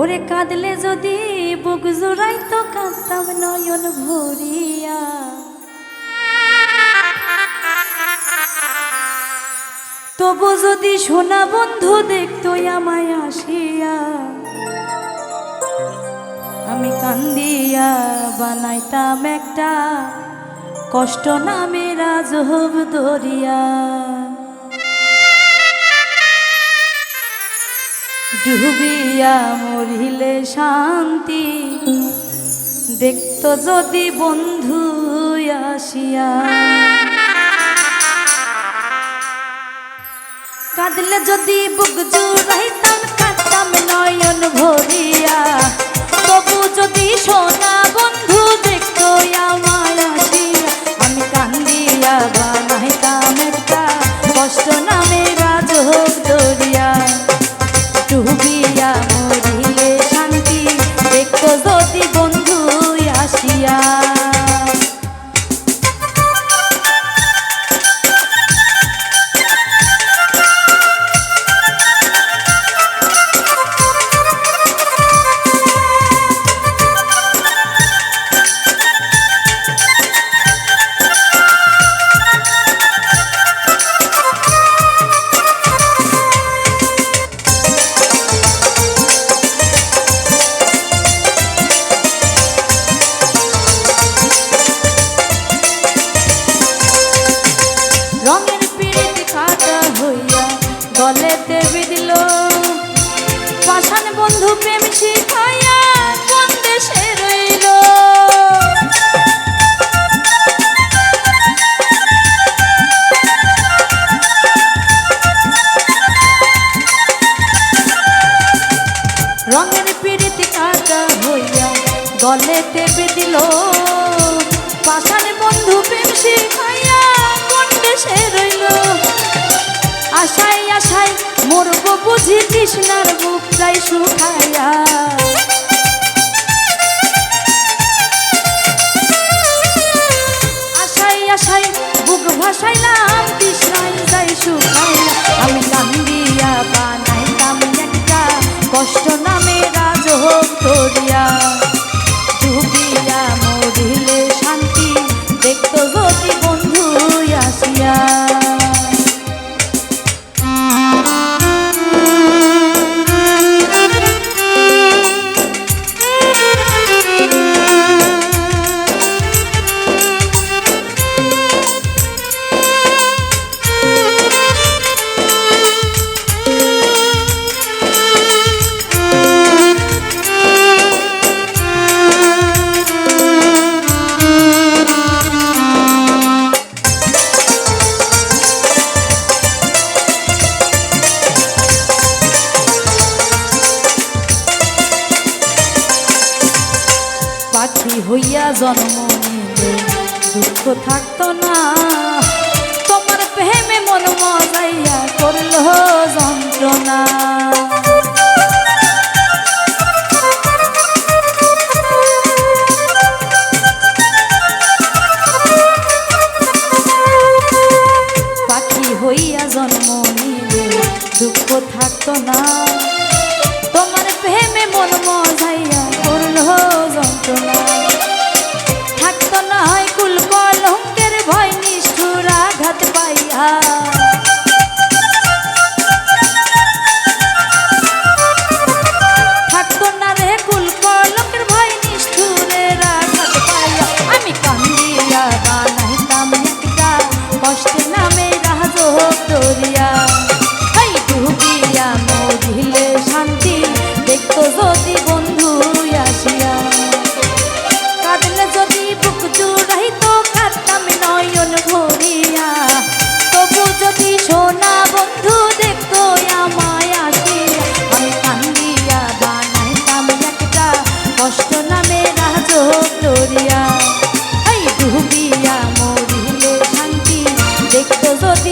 ওরে কাঁদলে যদি বুক জোড়াই তো কাঁদতাম নয়ন ভরিয়া। তবু যদি সোনা বন্ধু দেখতো আমায় আসিয়া, আমি কান্দিয়া বানাইতাম একটা কষ্ট নামে রাজহব দরিয়া ডুবিয়া মরিলে শান্তি। দেখত যদি বন্ধু আসিয়া। কাঁদলে যদি বুক জুড়াইতাম কাঁদতাম নয়ন ভরিয়া। রঙের পিড়িত কাটা হইয়া গলেতে বিদিল পাষাণ বন্ধু প্রেম শিখাইয়া কোন দেশে রইল? আশায় আশায় মরব বুঝি তৃষ্ণার বুক হইয়া জন্ম দুঃখ থাকতো না। তোমার প্রেমে মন মজাইয়া করল যন্ত্রণা। পাখি হইয়া জন্ম নিলে দুঃখ থাকতো না।